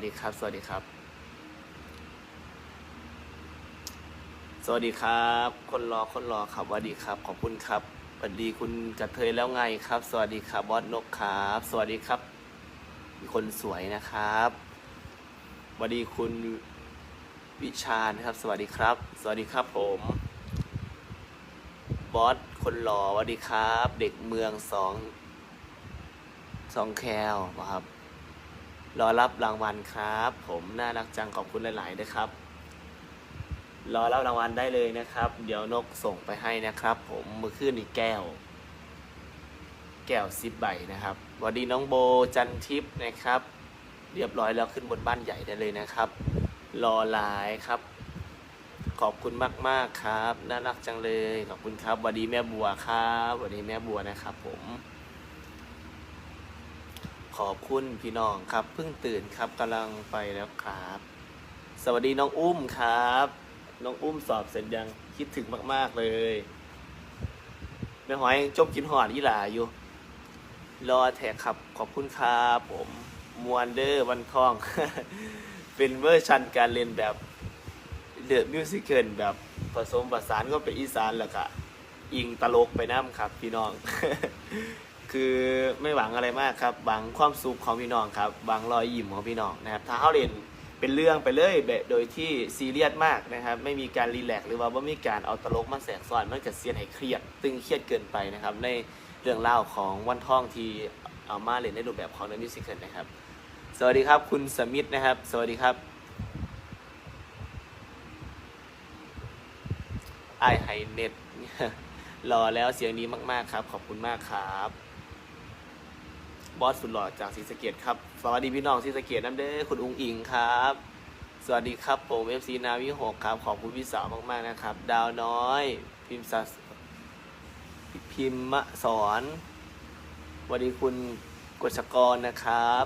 วัสดีครับ สวัสดีครับ สวัสดีครับ คนรอคนรอครับสวัสดีครับ ขอบคุณครับสวัสดีคุณกระเทยแล้วไงครับ สวัสดีครับบอสนกครับ สวัสดีครับ มีคนสวยนะครับสวัสดีคุณวิชาญครับ สวัสดีครับ สวัสดีครับผมบอสคนหล่อสวัสดีครับ เด็กเมืองสองสองแคลครับ รอรับรางวัลครับ ผมน่ารักจังขอบคุณหลาย ๆ นะครับ รอรับรางวัลได้เลยนะครับ เดี๋ยวนกส่งไปให้นะครับ ผมมือขึ้นอีกแก้ว แก้วซิปใบนะครับสวัสดีน้องโบจันทิพย์นะครับ เรียบร้อยแล้วขึ้นบนบ้านใหญ่ได้เลยนะครับ รอหลายครับ ขอบคุณมาก ๆ ครับ น่ารักจังเลย ขอบคุณครับสวัสดีแม่บัวครับสวัสดีแม่บัวนะครับ ผม ขอบคุณพี่น้องครับเพิ่งตื่นครับกำลังไปแล้วครับ สวัสดีน้องอุ้มครับ น้องอุ้มสอบเสร็จยังคิดถึงมาก ๆ เลยแม่หอยจบกินหอดยี่หลาอยู่ รอแท็กครับขอบคุณครับผมมวนเดอร์วันทอง เป็นเวอร์ชันการเรียนแบบเดอะมิวสิคลแบบผสมผสานก็เป็นอีสานแล้วก็อิงตลกไปน้ำครับพี่น้อง คือไม่หวังอะไรมากครับหวังความสุขของพี่น้องครับหวังรอยยิ้มของพี่น้องนะครับถ้าเขาเรียนเป็นเรื่องไปเลยแบบโดยที่ซีเรียสมากนะครับ ไม่มีการรีแลกซ์หรือว่าไม่มีการเอาตลกมาแสกซ้อนมันจะเสียนให้เครียด ตึงเครียดเกินไปนะครับ ในเรื่องเล่าของวันท่องที่เอามาเล่นในรูปแบบของเรื่องมิวสิคนะครับ สวัสดีครับคุณสมิธนะครับ สวัสดีครับไอไฮเน็ตรอแล้วเสียงดีมาก ๆ ครับ ขอบคุณมากครับ บอสสุดหล่อจากศรีสะเกดครับ สวัสดีพี่น้องศรีสะเกดน้ำเด้อคุณอุ้งอิงครับ สวัสดีครับผมเอฟซีนาวิหกครับ ขอบคุณพี่สาวมากๆนะครับ ดาวน้อย พิมพ์สัสพิมมะสอนสวัสดีคุณกฤษกรนะครับ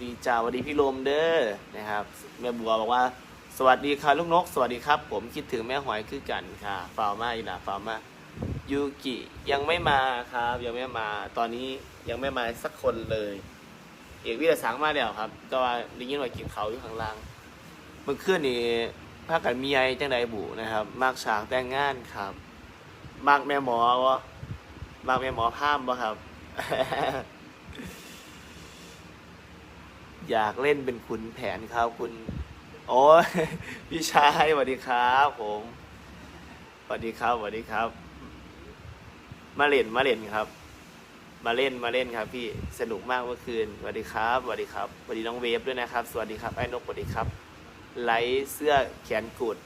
ดีจ้าสวัสดีพี่ลมเด้อนะครับแม่บัวบอกว่า สวัสดีค่ะลูกนก สวัสดีครับ ผมคิดถึงแม่หอยคือกันค่ะฟาวมาอีหล่าฟาวมายูกิยังไม่มาครับ ยังไม่มาตอนนี้ ยังไม่มาสักคนเลย เอกวิทยาสังมาแล้วครับ แต่ว่าได้ยินว่ากินเขาอยู่ข้างล่างเมื่อคืนนี้พากันมีไอจังไดบุนะครับ มากฉากแต่งงานครับ มากแม่หมอวะมากแม่หมอพามบ่ครับ อยากเล่นเป็นขุนแผนครับ คุณ โอ้ยพี่ชายสวัสดีครับผมสวัสดีครับสวัสดีครับ มาเล่นมาเล่นครับ มาเล่นมาเล่นครับพี่สนุกมากเมื่อคืนสวัสดีครับสวัสดีครับสวัสดีน้องเวฟด้วยนะครับ สวัสดีครับไอ้นกสวัสดีครับ ไลท์เสื้อแขนกุด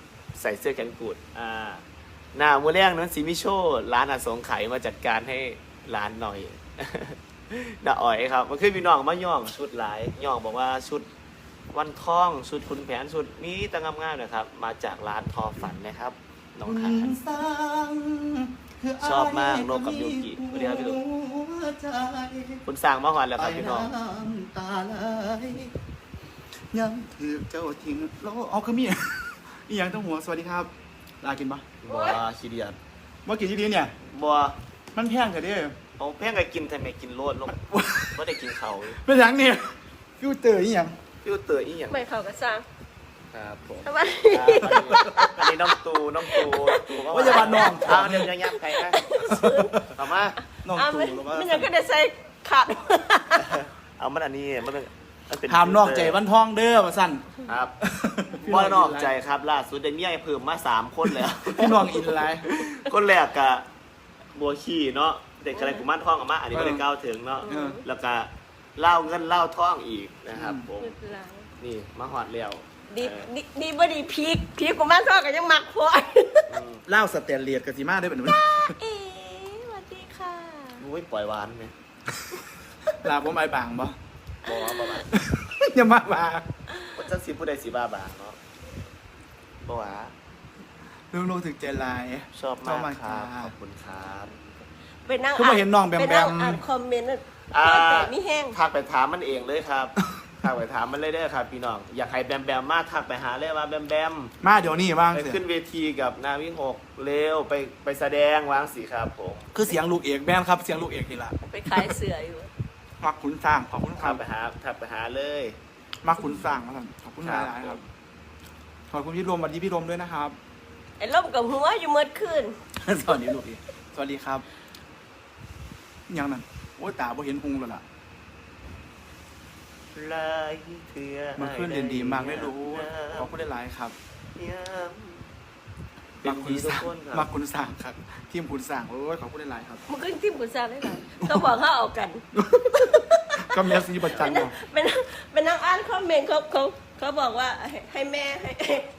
ใส่เสื้อแขนกุดอ่าหน้ามือแรกนั้นซีมิโชร้านอสงไขยมาจัดการให้ร้านหน่อยน่าอ่อยครับมันคือพี่น้องมาย่องชุดหลายย่องบอกว่าชุดวันท่องชุดคุณแผนชุดนี้ตั้งงามๆนะครับ มาจากร้านทอฝันนะครับน้องขาน ชอบมากโนกับยูกิสวัสดีครับพี่ตุ๊กคุณสั่งมาหอนแล้วครับพี่น้องตาไหลยังถือเจ้าทิ้งแล้วเอาขมิ้นอีหยังต้องหัวสวัสดีครับลากินปะบัวขี้เดียดว่ากินที่ดีเนี่ยบัวมันแพงเถอะเด้เอาแพงก็กินทำไมกินโลดลงไม่ได้กินเขาวเป็นหยังเนี่ยฟิวเตอร์อีหยังพี่เตอร์อีหยังไม่เขาก็สร้าง ครับผมทำไมครับอันนี้น้องตูน้องตูน้องตูว่าจะมาน้อง เอาเดี๋ยวยังยับใครนะเอามา น้องอ้าวตู่มันหรือว่ามันยังก็ได้ใส่ขาดเอามันอันนี้มันเป็นมันเป็นหามนอกใจวันทองเด้อมาสั่นครับว่านอกใจครับล่าสุดได้เมียเพิ่มมาสามคนแล้วพี่น้องอินไลน์คนแรกกะบัวขี้เนาะเด็กอะไรกุมารทองออกมา อันนี้ก็เลยก้าวถึงเนาะเออแล้วก็เล่าเงินเล่าทองอีกนะครับผมไม่เป็นไรนี่มาหอดเลี้ยว ดีเออดีดีบ่ดีพีกพีกกูมันทอดกันยังมักพออืมเล่าสเตนเลียดกับสีมาได้เป็นเอ๋สวัสดีค่ะอุ้ยปล่อยหวานไหมลาผมไอ้บางบ่บอกว่าประมาณอย่ามาบาว่าจะสิผู้ใดสิบ้าบางเนาะบอกว่าเรื่องโลกถึงใจลายชอบมากครับชอบมากครับขอบคุณครับไปนั่งคือมาเห็นน้องแบมแบมไปนั่งอ่านคอมเมนต์น่ะอ่าเพื่อนแต่มีแห้งทักไปถามมันเองเลยครับ ทักไปถามมันเลยเด้อครับพี่น้อง อยากให้แบมแบมมาทักไปหาเลยว่าแบมแบมมาเดี๋ยวนี้บ้างไปเถขึ้นอะเวทีกับนาวิหกเร็วไปไปแสดงวางสีครับผมคือเสียงลูกเอกแม่นครับเสียงลูกเอกนี่ละไปขายเสืออยู่ มักคุณสร้างขอบคุณคทัรักบไปหาทักไปหาเลย มักคุณสั่งมาสั่นขอบคุณหลายๆครับขอบคุณพี่รวมสวัสดีพี่รวมด้วยนะครับ ไอ้ล่มกับหัวอยู่เมื่อคืนสวัสดีลูกพี่สวัสดีครับยังนั่นโอ้ยตาบ่เห็นพุงแล้วล่ะ ลายเถื่อมันขึ้นเรียนดีมากได้รู้ขอบคุณหลายๆครับเป็มันกคุดีณทุกสั่งคนครับมักคุณสั่งครับทีมคุณสั่งโอ้ยขอบคุณหลายๆครับมันขึ้นที่บุษราได้หลายเขาบอกเขาเอากัน ก็เมียซีประจันบอกเป็นเป็นนักอ่านคอมเมนต์เขาเขาเขาบอกว่าให้ให้แม่ให้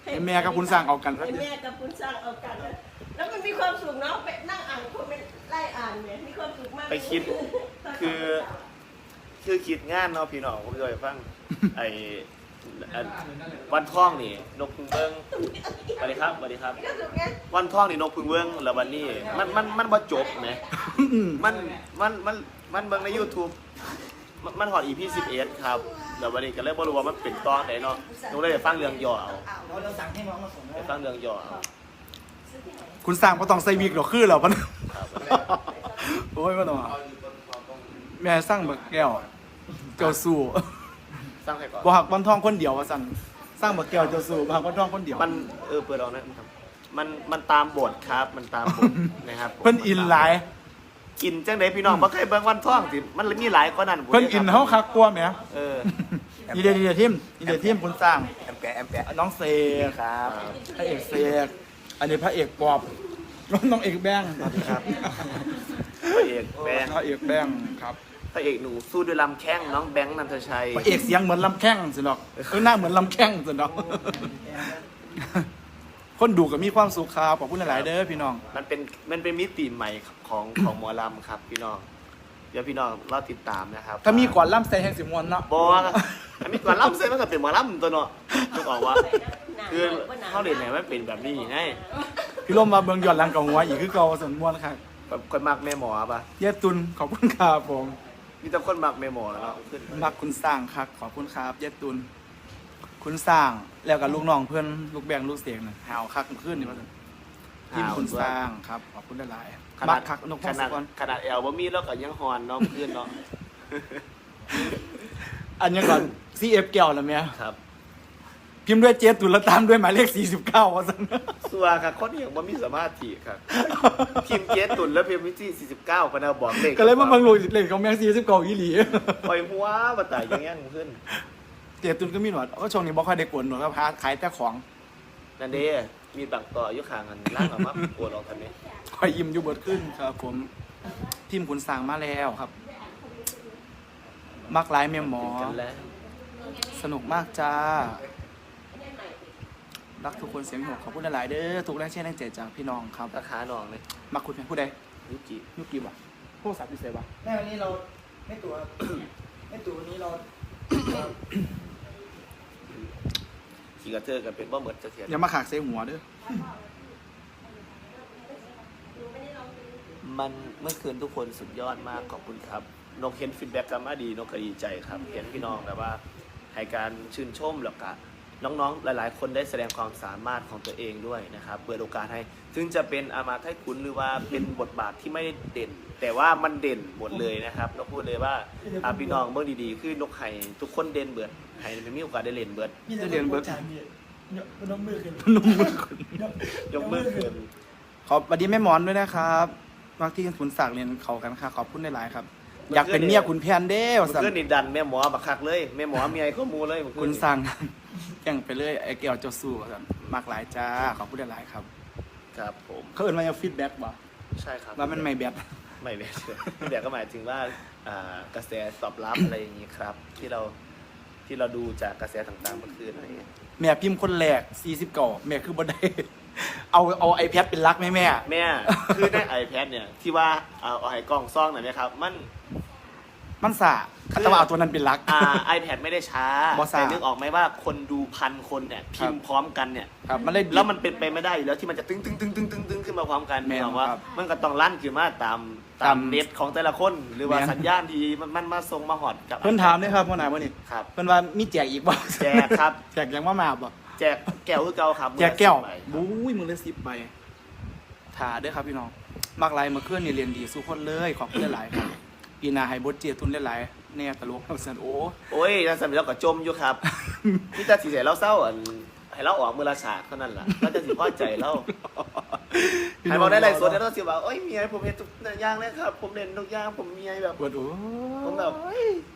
ให้แม่กับคุณสั่งเอากันครับให้แม่กับคุณสร้างเอากันแล้วมันมีความสุขเนาะไปนั่งอ่านคอมเมนต์ไล่อ่านเนี่ยมีความสุขมากไปคิดคือ คือคิดงานเนาะพี่น้องผมจะไปฟังไอ้อันวันท่องนี่นกพึงเบิ้งสวัสดีครับสวัสดีครับมีความสุขไงวันท่องนี่นกพึงเบิ้งแล้ววันนี้ มันมันมันบ่จบไหมมันมันมันมันเบิ่งใน YouTube มันมันหอด EP 11ครับแล้ววันนี้ก็เลยบ่รู้ว่ามันเป็นตอนไหนเนาะหนูเลยไปฟังเรื่องย่อเอาเราสั่งให้น้องมาส่งไปฟังเรื่องย่อเอาคุณสั่งก็ต้องใส่วิกหรอกคือเหรอปะครับโอ้ยมาต้องเอา แม่สั่งบักแก้ว เจ้าสู้สร้างให้ก่อนบ่หักวันทองคนเดียวว่าสั่นสร้างบักแก้วเจ้าสู้บ่หักวันทองคนเดียวมันเออเปิดเอานะครับมันมันตามบทครับ มันตามบทนะครับผมเพิ่นอินหลายกินจังไดพี่น้องบ่เคยเบิ่งวันท่องสิมันมีหลายกว่านั้นเพิ่นอินเฮาคักกลัวแหมเอออีเดียอีเดียทีมอีเดียทีมคุณสร้างแอมแปะแอมแปะน้องเสกครับพระเอกเสกอันนี้พระเอกปอบน้องเอกแบงค์สวัสดีครับพระเอกแบงค์พระเอกแบงค์ครับ พระเอกหนูสู้ด้วยลำแข้งน้องแบงค์นันทชัย พระเอกเสียงเหมือนลำแข้งสิดอกเออหน้าเหมือนลำแข้งสิดอกคนดูก็มีความสุขครับขอบคุณหลายๆเด้อพี่น้อง มันเป็นมันเป็นมิติใหม่ของของหมอลำครับ พี่น้อง เดี๋ยวพี่น้องรอติดตามนะครับถ้ามีก่อนล่ำใส่แห่งสิมวนเนาะบออันนี้ก่อนลำเส้นมันก็เป็นหมอลำตัวเนาะนึกออกว่าคือเขาเรียนไหนมันเป็นแบบนี้ไงพี่ลมมาเบิ่งย้อนหลังกับหัวอีกคือเก่าสนมวนครับแบบคนมักแม่หมอปะเยตุนขอบคุณครับผม มีแต่คนมักแม่หมอแล้วเนาะขึ้นมักคุณสร้างครับขอบคุณครับเยตุน คุณสร้างแล้วกับลูกน้องเพื่อนลูกแบงลูกเสียงน่ะหาวคักขึ้นนี่ว่าซั่นทีมคุณสร้างครับขอบคุณหลายขๆมันากดคักนกพขงศนาดกรขนาดแอลบ่มีแล้วก็ยังฮอนเนาะเพื่อนเนาะอันยังก่อน CF แก้วแล้วเมียครับ พิมพ์ด้วยเจตุนแล้วตามด้วยหมายเลข 49ว่าซั่นสัวค่ะคนนี้ยังบ่มีสมาธิครับพิมพ์เกตตุนแล้วพิมพ์วิธี49พะนาบอกเลขก็เลยมาบังลูกเล่นของแมง49อีหลีปล่อยหัวบ่ตายยังยังขึ้นเจตุนก็มีหนวดก็ช่วงนี้บ่ค่อยได้กวนหนวดครับหาขายแต่ของนั่นเด้มีบักต่ออยู่ข้างกันล่างออกมาปวดออกกันนี้คอยยิ้มอยู่เบิดขึ้นครับ ผมทีมคุณสร้างมาแล้วครับ มักหลายแม่หมอกันแล้วสนุกมากจ้า รักทุกคนเสียงหกขอบคุณหลายๆเด้อทุกแรงเชียร์แรงใจจากพี่น้องครับ ราคาหนองเลยมักคุณเป็นผู้ใดยุกิยุกีบ่ะผู้สัตว์พิเศษบ่ะแม่วันนี้เราไม่ตัวไม่ตัววันนี้เราขี่กระเทอกันเป็นบ่เหมือนจะเสียอย่ามาขากใส่หัวเด้อมันเมื่อคืนทุกคนสุดยอดมากขอบคุณครับนกเห็นฟีดแบ็กกลันมาดีนกก็ดีใจครับ เห็นพี่น้องแบบว่าให้การชื่นชมแล้วก็ น้องๆ หลายๆ คนได้แสดงความสามารถของตัวเองด้วยนะครับ เปิดโอกาสให้ถึงจะเป็นอามาไทยคุณหรือว่าเป็นบทบาทที่ไม่ได้เด่น แต่ว่ามันเด่นหมดเลยนะครับนกพูดเลยว่าอ่าพี่น้องเมื่อดีๆ คือนกไห่ทุกคนเด่นเบิดไห่ไม่มีโอกาสได้เล่นเบิดพี่จะเรียนเบิร์ดน้องมือขึ้นนุ่มมือคุณยกมือขึ้นขอบสวัสดีแม่หมอนด้วยนะครับมักที่คุณศักดิ์เรียนเขากันค่ะขอบคุณหลายๆครับอยากเป็นเมียคุณแพนเด้อเมื่อสั่นคืนนี่ดันแม่หมอบักคักเลยแม่หมอเมียข้อมูลเลยเมื่อคืนคุณนี่สั่ง แก่งไปเลยไอ้แก้วเจ้าสู้สั่นมากหลายจ้าขอบคุณหลายๆครับ ครับผมเขาเอิ้นมาฟีดแบ็กบ่ใช่ครับว่ามันไม่แบดไม่เลยไม่แบบก็หมายถึงว่าอ่ากระแสตอบรับอะไรอย่างนี้ครับ ที่เราที่เราดูจากกระแสต่างๆเมื่อคืนอะไรอย่างเงี้ยแม่พิมพ์คนแรก40ก่อแม่คือบ่ได้เอาเอาไอแพดเป็นรักไหมแม่ แม่ คือใน iPad เนี่ย ที่ว่าเอาเอาให้กล้องซ่องหน่อยไหมครับ มัน มันสะแต่ว่าเอาตัวนั้นเป็นรัก อ่า iPad ไม่ได้ช้าบ่ซ่าแต่นึกออกไหมว่าคนดูพันคนเนี่ยพิมพ์พร้อมกันเนี่ย ครับ มันเลย แล้วมันเป็นไปไม่ได้อยู่แล้วที่มันจะตึ้งตึ้งตึ้งตึ้งตึ้งตึ้งขึ้นมาพร้อมกันแม่นนึกออกว่าครับมันก็ต้องลั่นขึ้นมาตามตาตามมเน็ตของแต่ละคน หรือว่าแม่น สัญญาณที่มันมันมาส่งมาหอดกับเพิ่นถามด้วยครับพ่อหนายว่านี่ครับ เพิ่นว่ามีแจกอีกบ่แจกครับ แจกยังว่ามาบ่แจกแก้วคือเก่าครับแจกแก้วมื้อละสิบใบบุ้ยมือละสิบใบถาเด้อครับพี่น้องมักหลายเมื่อคืนนี่เรียนดีสู้คนเลยขอบคุณหลายๆครับ ปีหน้าให้บทเจียทุนหลายๆแน่ตลกเอาสันโอ้โอ้ยนั่นสมัยเราก็จมอยู่ครับ พี่ตาสีใส่เราเศร้าอันให้เราออกมือละฉากเท่านั้นแหละเราจะสิพอใจเราให้บอกได้ไรส่วนแล้วเราสิว่าโอ้ยเมียผมเห็นทุกอย่างเลยครับ ผมเล่นทุกอย่างผมเมียแบบปวดโอ้ผมแบบ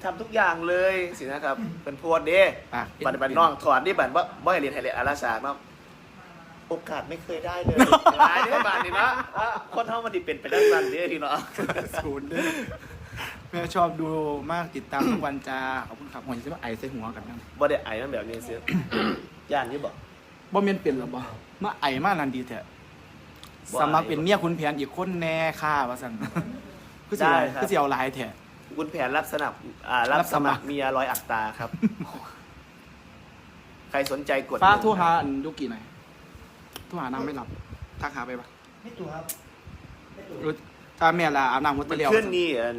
ทำทุกอย่างเลยสินะครับ เป็นโพดเด้ปากบันบันน้องถอดนี่บันว่าบ่ให้เรียนให้เรียนอาราชาเนาะโอกาสไม่เคยได้เลยหลายเด้อบานนี่นะคนเท่ามันดิเป็นไปได้สั้นเด้ทีเนาะศูนย์เด้อ แม่ชอบดูมากติดตามทุกวันจ้าขอบคุณครับหัวจะมาไอใส่หัวกันนั่นบ่ได้ไอ้นั่นแบบนี้เสีย ย่านนี่บอก บ่เมียนเป็นหรอบ่มาไอมานันดีเถอะบ่สมัครเป็นไอเมียคุณแผนอีกคนแน่ค่าว่าสันคือสิได้เอาครับ คือสิเอาหลายแท้คุณแผนรับสนับอ่ารับรับสสมัมัคคร รเมียร้อยอัตราครับ ใครสนใจกดฟ้าหนึ่งโทรหาอันยุกี่หน่อยโทรหานางไม่รับทักหาไปปะไม่ตัวครับไม่ตัวรู้ถ้าแม่ลาอาบน้ำหัวมัตะนเลียวขึ้นนี่อัน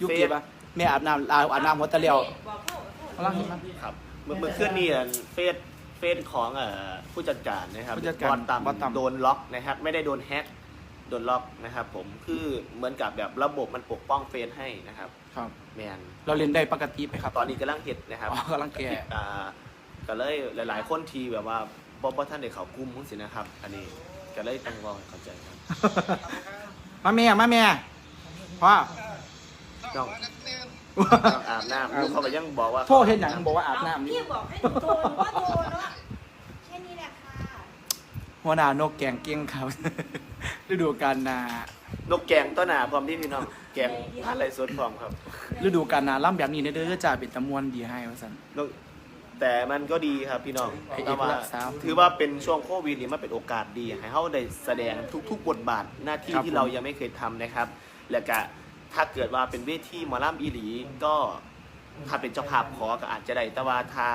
ยุกี่ปะแม่อาบน้ำลาอาบน้ำหัวตะเลียวบอกเขาเอาล่ะเห็นไหม ครับเมื่อเมื่อขึ้นนี่อันเฟซเฟซของเอ่อผู้จัดการนะครับผู้จัดการบอลต่บอลต่ำำโดนล็อกนะครับ ไม่ได้โดนแฮกโดนล็อกนะครับ ผมคือเหมือนกับแบบระบบมันปกป้องเฟซให้นะครับครับ แมนเราเรียนได้ปกติไปครับตอนนี้กำลังเห็ดนะครับ อ๋อกำลังแก่ อ่าก็เลยหลาย ๆ คนทีแบบว่าบ่บ่ท่านได้เขากลุ้มมั้งสินะครับ อันนี้ก็เลยต้องรอให้เข้าใจครับ มาแม่มาแม่พ่อ ต้องต้องอาบน้ำลูกเขาก็ยังบอกว่าโทษเห็นอย่างบอกว่าอาบน้ำนี่พี่บอกให้หนูโทรหนูก็โทรเนาะแค่นี้แหละค่ะหัวหน้านกแกงเกี้ยงครับ ฤดูกาลนานกแกงต้นหนาพร้อมที่พี่น้องแกงผ่านไรสดพร้อมครับ ฤดูกาลนาล่ำแบบนี้เด้อจ่าเป็นตะมวนดีให้ว่าสันนกแต่มันก็ดีครับพี่น้องให้แต่ว่ารักษาถือว่าเป็นช่วงโควิดนี่มันเป็นโอกาสดี ให้เขาได้แสดงทุกๆบทบาทหน้าที่ครับที่ผมเรายังไม่เคยทำนะครับ แล้วก็ ถ้าเกิดว่าเป็นเวทีหมอลำอีหลีก็ถ้าเป็นเจ้าภาพขอก็อาจจะได้แต่ว่าถ้า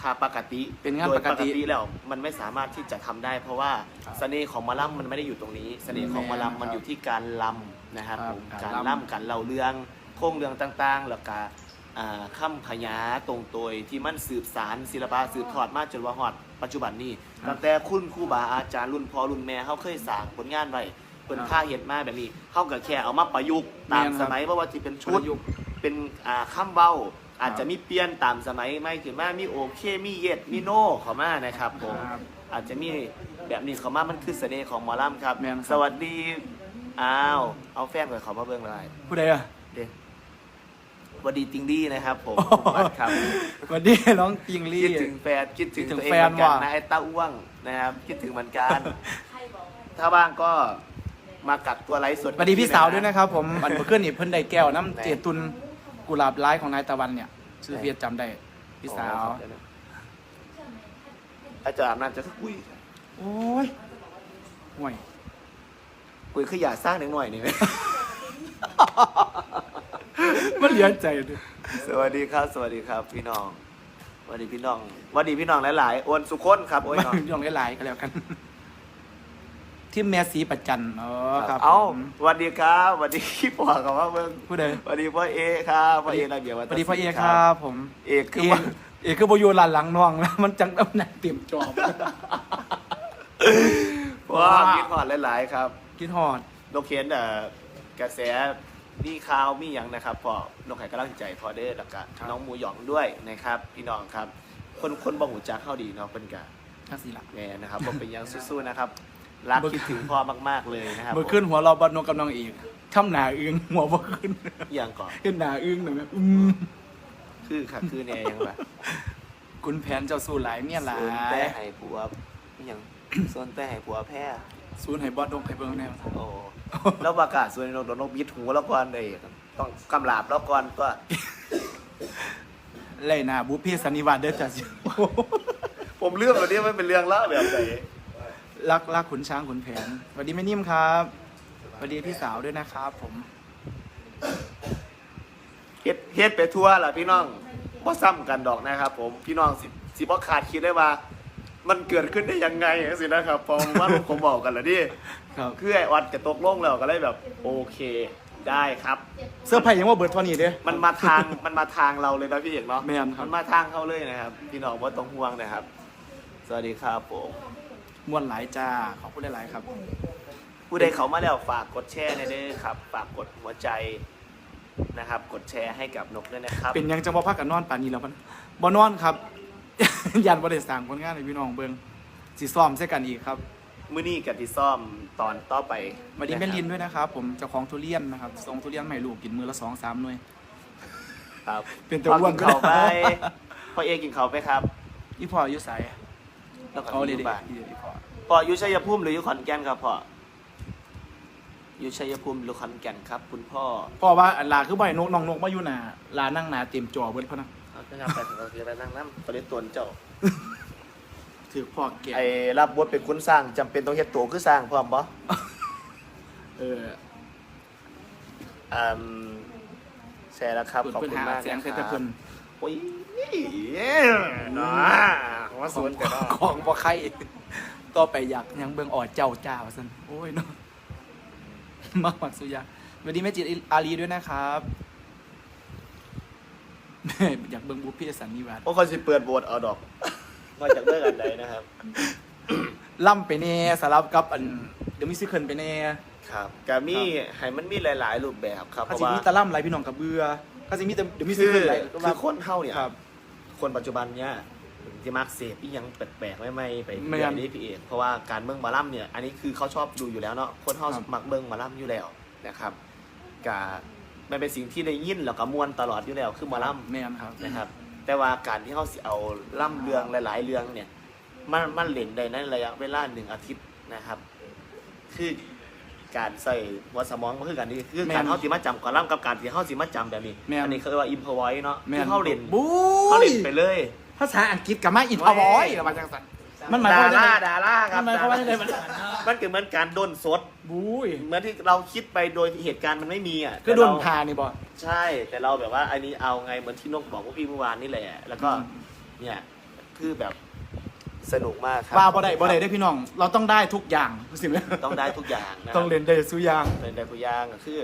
ถ้าปกติเป็นงานโดยปกติแล้วมันไม่สามารถที่จะทำได้ เพราะว่าครับเสน่ห์ของหมอลำมันไม่ได้อยู่ตรงนี้ เสน่ห์ของหมอแม่นลำมันครับอยู่ที่การลำนะครับครับผมกาการรลำล่ำการเล่าเรื่องโครงเรื่องต่างๆ แล้วก็อ่าคำพยาตรงตัวที่มันสืบสารศิลปะสืบทอดมาจนว่าฮอดปัจจุบันนี้ตั้งแต่คุณครูบาอาจารย์รุ่นพ่อรุ่นแม่เขาเคยสร้างผลงานไว้ เปินค่าเห็ดมาแบบนี้เขาก็แค่เอามาประยุกต์ตามแม่นครับสมัยเพราะว่าที่เป็นชุปดระยุกต์ เป็นอ่าคำเบ้า อาจจะมีเปลี่ยนตามสมัยไม่ถึงว่ามีโอเคมีเย็ดมีโน่เข้ามานะครับผมครับอาจจะมีแบบนี้เข้ามามันคือเสน่ห์ของหมอลำครับ แม่นครับ สวัสดีอ้าวเอาแฟนก่อนเขามาเบิ่งเลยผู้ใดอะเด็สวัสดีติงดี้นะครับผมครับ สวัสดีน้องจิงลี่ คิดถึงแฟนคิดถึงคิดถึงตัวเองแฟเหนมือนกันว่ะ นะไอ้เต้าอ้วงนะครับคิดถึงเหมือนกันใครบอกให้ถ้าว่างก็ มากักตัวไลฟ์สดสวัสดีพี่สาวด้วยนะครับผมอันเมื่อคืนนี่เพิ่นได้แก้วน้ำเจตุนกุหลาบร้ายของนายตะวันเนี่ยชื่อเฟียสจำได้พี่สาวอาจารย์น่าจะคุยโอ้ยห่วยคุยคืออยากสร้างหนึ่งหน่อยนี่ไหมมันเหลือใจด้วยสวัสดีครับ สวัสดีครับ พี่น้องสวัสดีพี่น้องสวัสดีพี่น้องหลายๆโอนสุคนครับโอ้ยน้องย่องหลายๆก็แล้วกัน ที่แม่สีประจันเออครับเอาผมสวัสดีครับสวัสดีพี่ปอกับว่าเบิ่งผู้ใดสวัสดีพ่อเอครับพ่อเอระเบียบวัสฒนวัสดีพ่อเอศิลป์ครับผมเอกคือเอว่าเอกคือโบอยูหลานหลังน้องแล้วมันจังตำแหน่งเตรียมจอบ ว้ามีขอดหลาย ๆ ครับ กินหอดนกเคนเอ่อกระแสมีข่าวมีอย่างนะครับพอนกไข่กำลังใจพอเด้อแล้วก็ครับ น้องหมูหยองด้วยนะครับ พี่น้องครับ คนคนบ่หูจักเข้าดีเนาะเป็นกะทั้งสี่หลักแม่นะครับผมเป็นอยังสู้ๆนะครับ รักเบิกคิดถึงพ่อมาก ๆ เลยนะครับเมื่อขึ้นหัวเราบอลนกกับน้องเอกทำหนาอึ้งหัวบ่ขึ้นอหย่างก่อนขึ้นหนาอึ้งหน่อยไหมอืมคือค่ะคือแน่ยังแบบคุณแผนเจ้าสู้หลายเมียหลาส่วนแต่ยให้ผัวอหย่างส่วนแต่ให้ผัวแพ้ ศูนย์ให้บอลนกให้เบิ่งแนวโอ้ แล้วประกาศส่วนนกโดนนกบิดหูแล้วก่อนเลยต้องกำลาบแล้วก่อนก็ไล่หนาบุพเพสันนิวาสเด้อจ้ะสิผมเรื่องแบบนี้มันเป็นเรื่องเล่าแบบไหน รักรักขุนช้างขุนแผนสวัสดีแม่นิ่มครับสวัสดีพี่สาวด้วยนะครับ ผมเฮ็ดเฮ็ดไปทั่วล่ะพี่น้องบ่ซ้ำกันดอกนะครับ ผมพี่น้องสิสิบ่ขาดคิดได้ว่า มันเกิดขึ้นได้ยังไงสินะครับพอว่าผมบอกกันแล้วดิครับคือไอ้วัดจะตกลงแล้วก็เลยแบบ โอเคได้ครับ เสื้อผ้ายังว่าเบิร์ดเทอนี่เด้มันมาทางมันมาทางเราเลยนะพี่เอกเนาะแม่นครับมันมาทางเขาเลยนะครับ พี่น้องว่าต้องห่วงนะครับ สวัสดีครับผม มวนหลายจ้าขอบคุณหลายๆครับ ผู้ใดเขามาแล้วฝากกดแชร์ในอยเด้อครับ ฝากกดหัวใจนะครับ กดแชร์ให้กับนกด้วยนะครับ เป็นหยังจังบ่พักกันนอนป่านนี้แล้วมันบ่นอนครับ ยันบ่ได้สร้างผลงานให้พี่น้องเบิ่งสิซ้อมใส่กันอีกครับมื้อนี้กับที่ซ่อมตอนต่อไปสวัสดีแม่ลินด้วยนะครับ ผมเจ้าของทุเรียนนะครับส่งทุเรียนมาใหม่ลูกกินมือละ2 3หน่วย ครับเป็นตัวอ้วนพ่อกินเขาวก็ไปได้พ่อเอกินเขาวไปครับ อีพ่ออยู่ไสแล้วก็เขาเลยอเด็ยู่บ้าน อีพ่อ พ่ออยู่ชัยภูมิหรืออยู่ขอนแก่นครับพ่ออยู่ชัยภูมิหรือขอนแก่นครับ คุณพ่อพ่อว่าอันลาคือบ่ให้นกน้องนกมาอยู่หน้าลานั่งหน้าเต็มจอเบิดพะนะเอาไปครับไปเราจะไปนั่งน้ำประเด็นตัวเจ้าถือพ่อแก่ไอ้รับบทเป็นคุณสร้างจำเป็นต้องเฮ็ดตัวคือสร้างพร้อมบ่เอออืมแชร์แล้วครับเปิดขอบเพิ่นคุณหามากเสียงนะคเพิ่นรัแต่บเพิ่นโอ้ยเนาะว่าสวนแต่เนาะของบ่ใคร ต่อไปอยากยังเบิ่งอ่อเจ้าเจ้าซั่นโอ้ยเนาะมากมักสุยาสวัสดีแม่จิตอาลีด้วยนะครับแม่อยากเบิ่งบุพเพสันนิวาสโอ้คนสิเปิดโบสถ์เอาดอก มาจากเรื่องอันใดนะครับ ล่ำไปแน่สลับกับอันเดี๋ยวมีซิเคิลไปแน่ ครับกามีให้มันมีหลาย ๆ รูปแบบครับเพเขาราะสิว่า มีแตะล่ำไรพี่น้องกับเบื่อเขาสิมีแต่เดี๋ยวมีซิคือเคิลไรคือคนเท่าเนี่ยครับคนปัจจุบันเนี่ย จะมักเสพอีหยังแปลกๆไม่ไม่ไปไม่เรื่งั้อนงนี้พี่เอกเพราะว่าการเมืองหมาล่ำเนี่ยอันนี้คือเขาชอบดูอยู่แล้วเนาะคนเท่าครับ มักเมืองหมาล่ำอยู่แล้วนะครับกามันเป็นสิ่งที่ได้ยินแล้วก็มวนตลอดอยู่แล้วคือหมาล่ำ แม่นครับ นะครับแต่ว่าการที่เขาสิเอาล่ำเรื่องหลาย ๆ เรื่องเนี่ย มันมันเล่นได้ในระยะเวลาหนึ่งอาทิตย์นะครับ คือการใส่หัวสมองมันคือกันนี่คือแม่การนเขาสิมาจำก่อนล่ำกับการที่เขาสิมาจำแบบนี้แม่นอันนี้คือว่าอิมพอไว้เนาะแม่คืนอเขาเล่นบู๊เขายเล่นไปเลย ภาษาอังกฤษกับมาอินพาวอยหรือมาจังสันมันหมายคามว่าดาวราจะดาราครับมันหมายความว่าจะไงมันมันคือเหมือนการด้นสด บุ้ยเหมือนที่เราคิดไปโดยเหตุการณ์มันไม่มีอะคือโดนแต่เราพานี่บอ ใช่ แต่เราแบบว่าอันนี้เอาไงเหมือนที่นกบอกว่าพี่เมื่อวานนี่แหละ แล้วก็อืมเนี่ยคือแบบสนุกมากครัว่าบ่ได้บ่ได้ได้อพี่น้อง เราต้องได้ทุกอย่างสิไหมต้องได้ทุกอย่างนะต้องเรียนได้สุอยางเรียนได้ทุกอย่างก็คือ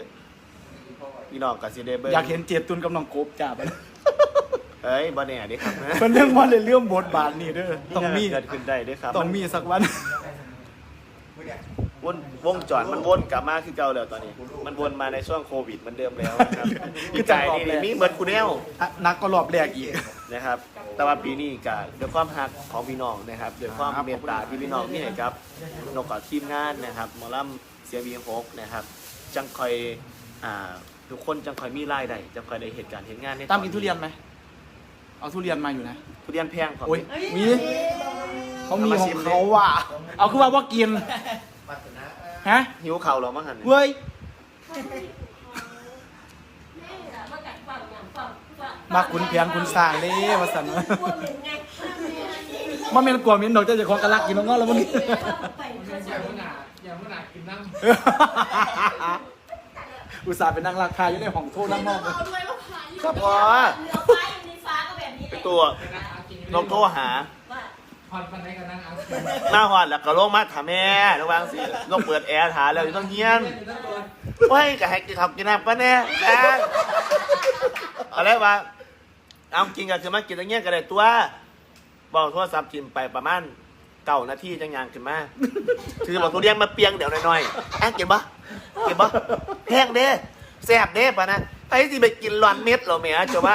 พี่น้องกับซีเดเบิร์ อยากเห็นเจตุนกับน้องโกบจ้าไป เอ้ยบอเนี่ยดิครับนะเป็นเรื่องว่าในเรื่องบทบาทนี่เด้อต้องมีเกิดขึ้นได้ด้วยครับต้องมีสักวัน วนวงจรมันวนกลับมาคือเก่าแล้วตอนนี้ มันวนมาในช่วงโควิดเหมันเดิมแล้วนะครับคือใจจำรอบนี่แรกมีเหมือนคูแนลอะนักก็รอบแรกอีก นะครับ แต่ว่าปีนี้ก็ด้วยความหักของพี่น้องนะครับด้วยความครับเมตตาที่พี่น้องมีให้ครับนกกับทีมงานนะครับหมอลำเสียบีหกนะครับ จังคอยอ่าทุกคนจังคอยมีรายได้จังคอยได้เหตุการณ์เห็นงานในตามกินทุเรียนไหม เอาทุเรียนมาอยู่นะทุเรียนแพงครับโอ้ยเอ้ยมีเขามีของเขาว่ะ เอาคือว่าว่ากินฮะหิวเข่าเหรามั้งหันเนี่ยเว้ยมาคุณเพียงคุณสร้างเด้ว่าสันวะกลัวเหม็นไงมันเป็นกลัวเหมีนดอกเจ้าจะของกระลักกินน้องง้อแล้วมึงไปเข้าใจอย่างมันหนาอย่างมันหนากินน้ำอุตส่าห์เป็นนางราคาอยู่ในห้องโทษนั่งนอกเลยครับพอ ตัวลองโทรหาว่าพอนปันได้กันนั่งเอาหน้าหอดแล้วก็ลงมาถามแม่ระวังสิลงเปิดแอร์ถาแล้วอยู่ต้องเฮียนเฮ้ยกะให้กินข้าวกินน้ำปะเนี่ยแม่อะไรวะเอากินกันคือมากินตรงเงี้ยกันเลยตัว บอกโทรศัพท์กินไปประมาณเก้านาทีจังยางขึ้นมาคือบอกทุเรียนมาเปียงเดี๋ยวหน่อยๆอะกินปะกินปะแห้งเด้แซ่บเด้ปะนะไอ้ที่ไปกินหลอนเม็ดเหรอแม่เจ้าว่า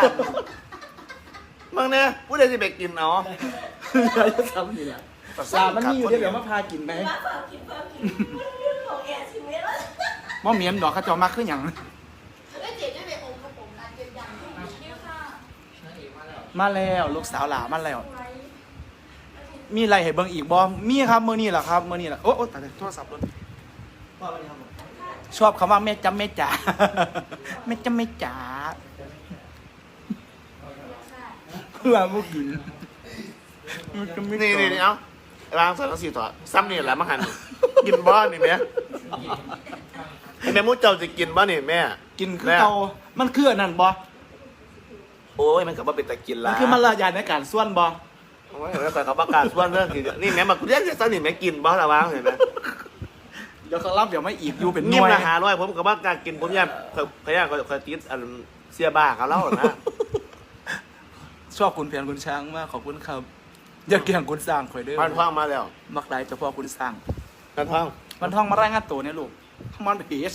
มึงเนี่ยผู้ใดที่ไปกินเนาะเราจะทำนี่แหละสามันมีอยู่เดี๋ยวเดี๋ยวมาพากินไหมฟ้าเปล่ากินเปล่ากินของแอร์สิเมตรแล้วมอเหมียนดอกเขาเจอมากขึ้นอย่างนางเอกมาแล้วมาแล้วลูกสาวหลามาแล้ว มีอะไรให้เบิ่งอีกบ่มีครับมื้อนี้แหละครับมื้อนี้แหละโอ้โอ้ตายโทรศัพท์รถชอบคำว่าแม่จำแม่จ๋าแม่จำแม่จ๋า เพื่อบ่กินแม่จำแม่นี่จ๋านี่นี่เอาล้างสังกะสีถอดซ้ำนี่แหละมาหันกินบ้านนี่แม่แม่มูเจ้าจะกินบ้านนี่แม่ กินคือเก่ามันคืออันนั้นบ่โอ้ยมันกับว่าเป็นตะกินมัละนคือมารยาทในการส่วนบ่โอ้ยแล้วแต่เขาประกาศส่วนเรื่องคือนี่แม่มาเรียกจะสนิทแม่กินบ้านละวางเห็นไหมเดี๋ยวเขารับเดี๋ยวไม่อีกอยู่เป็นหเงียน่บวยละหาร้อยผมกับว่าการกินผมยังพยายามคอยติดอันเสียบ้าเขาเล่านะ ชอบคุณเพียรคุณช้างมากขอบคุณครับ อย่าเกี่ยงคุณสร้างข่อยเด้อพันท่องมาแล้ว มักได้เฉพาะคุณสร้างพันท่องมันท่องมารายงานตัวเนี่ยลูกมันเพจ